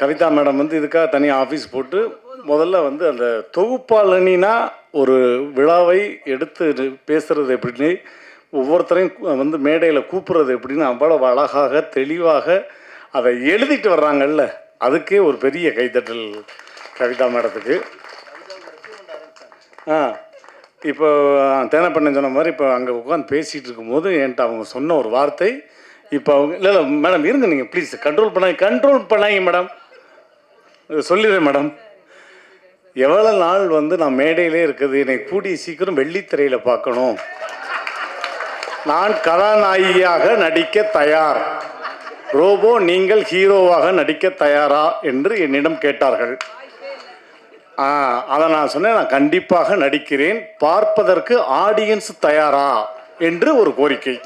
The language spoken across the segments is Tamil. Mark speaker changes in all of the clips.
Speaker 1: கவிதா மேடம் வந்து இதுக்காக தனியாக ஆஃபீஸ் போட்டு முதல்ல வந்து அந்த தொகுப்பாளனா ஒரு விழாவை எடுத்து பேசுறது எப்படின்னு ஒவ்வொருத்தரையும் வந்து மேடையில் கூப்பிட்றது எப்படின்னு அவ்வளவு அழகாக தெளிவாக அதை எழுதிட்டு வர்றாங்கல்ல. அதுக்கே ஒரு பெரிய கைத்தட்டல் கவிதா மேடத்துக்கு. ஆ இப்போ தேனப்பண்ணன் சொன்ன மாதிரி இப்போ அங்கே உட்காந்து பேசிகிட்டு இருக்கும்போது என்கிட்ட அவங்க சொன்ன ஒரு வார்த்தை இப்போ அவங்க இல்லை இல்லை மேடம் இருங்க நீங்கள் ப்ளீஸ் கண்ட்ரோல் பண்ணாங்க கண்ட்ரோல் பண்ணாங்க மேடம் சொல்லிடுறேன் மேடம் எவ்வளோ நாள் வந்து நான் மேடையிலே இருக்குது என்னை கூடிய சீக்கிரம் வெள்ளித்திரையில் பார்க்கணும். நான் கதாநாயகியாக நடிக்க தயார். ரோபோ நீங்கள் ஹீரோவாக நடிக்க தயாரா என்று என்னிடம் கேட்டார்கள். அதை நான் சொன்னேன் நான் கண்டிப்பாக நடிக்கிறேன். பார்ப்பதற்கு ஆடியன்ஸ் தயாரா என்று ஒரு கோரிக்கை.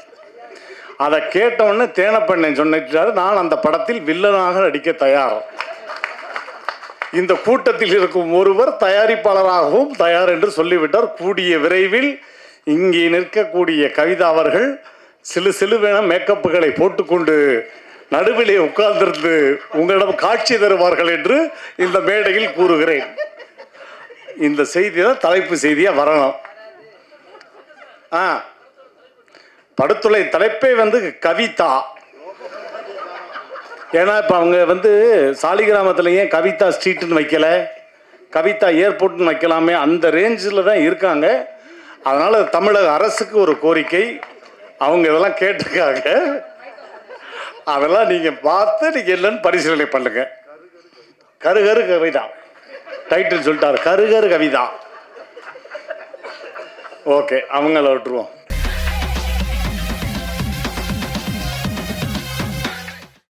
Speaker 1: அதை கேட்டவுடனே தேனப்பண்ணன் சொன்னிட்டாரு நான் அந்த படத்தில் வில்லனாக நடிக்க தயார். இந்த கூட்டத்தில் இருக்கும் ஒருவர் தயாரிப்பாளராகவும் தயார் என்று சொல்லிவிட்டார். கூடிய விரைவில் இங்கே நிற்கக்கூடிய கவிதா அவர்கள் சிலு சிலுவென மேக்கப்புகளை போட்டுக்கொண்டு நடுவிலே உட்கார்ந்திருந்து உங்களிடம் காட்சி தருவார்கள் என்று இந்த மேடையில் கூறுகிறேன். இந்த செய்தியை தான் தலைப்பு செய்தியாக வரணும். ஆ படுத்துறை தலைப்பே வந்து கவிதா. ஏன்னா இப்போ அவங்க வந்து சாலிகிராமத்தில் ஏன் கவிதா ஸ்ட்ரீட்டுன்னு வைக்கல? கவிதா ஏர்போர்ட்னு வைக்கலாமே? அந்த ரேஞ்சில் தான் இருக்காங்க. அதனால் தமிழக அரசுக்கு ஒரு கோரிக்கை. அவங்க இதெல்லாம் கேட்டிருக்காங்க. அதெல்லாம் நீங்கள் பார்த்து நீங்கள் இல்லைன்னு பரிசீலனை பண்ணுங்க. கருகரு கவிதா. டைட்டில் சொல்லிட்டார். கருகரு கவிதா. ஓகே அவங்கள விட்டுருவோம்.